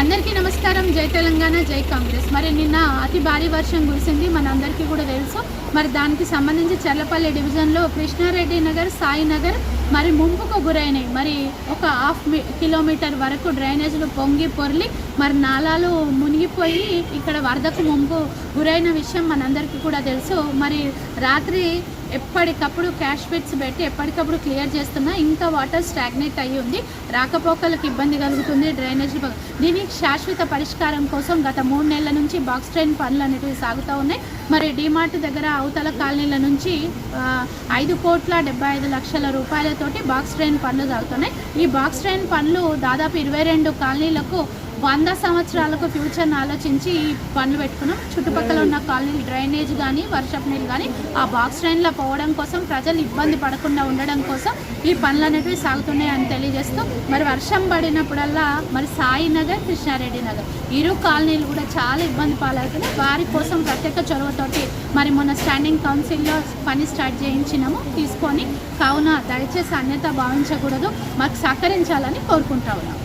అందరికీ నమస్కారం. జై తెలంగాణ జై కాంగ్రెస్. మరి నిన్న అతి భారీ వర్షం కురిసింది మనందరికీ కూడా తెలుసు. మరి దానికి సంబంధించి చర్లపల్లి డివిజన్లో కృష్ణారెడ్డి నగర్ సాయినగర్ మరి ముంపుకు గురైనాయి మరి ఒక హాఫ్ కిలోమీటర్ వరకు డ్రైనేజీలు పొంగి పొర్లి మరి నాలాలు మునిగిపోయి ఇక్కడ వరదకు ముంపు గురైన విషయం మనందరికీ కూడా తెలుసు. మరి రాత్రి ఎప్పటికప్పుడు క్యాష్ బెడ్స్ పెట్టి ఎప్పటికప్పుడు క్లియర్ చేస్తున్నా ఇంకా వాటర్ స్టాగ్నేట్ అయ్యి ఉంది. రాకపోకలకు ఇబ్బంది కలుగుతుంది డ్రైనేజ్ దీనికి శాశ్వత పరిష్కారం కోసం గత మూడు నెలల నుంచి బాక్స్ ట్రైన్ పనులు అనేటివి సాగుతూ ఉన్నాయి. మరి డిమార్ట్ దగ్గర అవతల కాలనీల నుంచి ఐదు కోట్ల డెబ్బై ఐదు లక్షల రూపాయలతోటి బాక్స్ ట్రైన్ పనులు సాగుతున్నాయి. ఈ బాక్స్ ట్రైన్ పనులు దాదాపు ఇరవై రెండు కాలనీలకు వంద సంవత్సరాలకు ఫ్యూచర్ని ఆలోచించి ఈ పనులు పెట్టుకున్నాం. చుట్టుపక్కల ఉన్న కాలనీ డ్రైనేజ్ కానీ వర్షపు నీళ్ళు కానీ ఆ బాక్స్ ట్రైన్లో పోవడం కోసం ప్రజలు ఇబ్బంది పడకుండా ఉండడం కోసం ఈ పనులు అనేటివి సాగుతున్నాయి అని తెలియజేస్తూ మరి వర్షం పడినప్పుడల్లా మరి సాయి నగర్ కృష్ణారెడ్డి నగర్ ఇరు కాలనీలు కూడా చాలా ఇబ్బంది పాలవుతున్నాయి. వారి కోసం ప్రత్యేక చొరవతోటి మరి మొన్న స్టాండింగ్ కౌన్సిల్లో పని స్టార్ట్ చేయించినాము. తీసుకొని కావున దయచేసి అన్యత భావించకూడదు. మాకు సహకరించాలని కోరుకుంటా ఉన్నాం.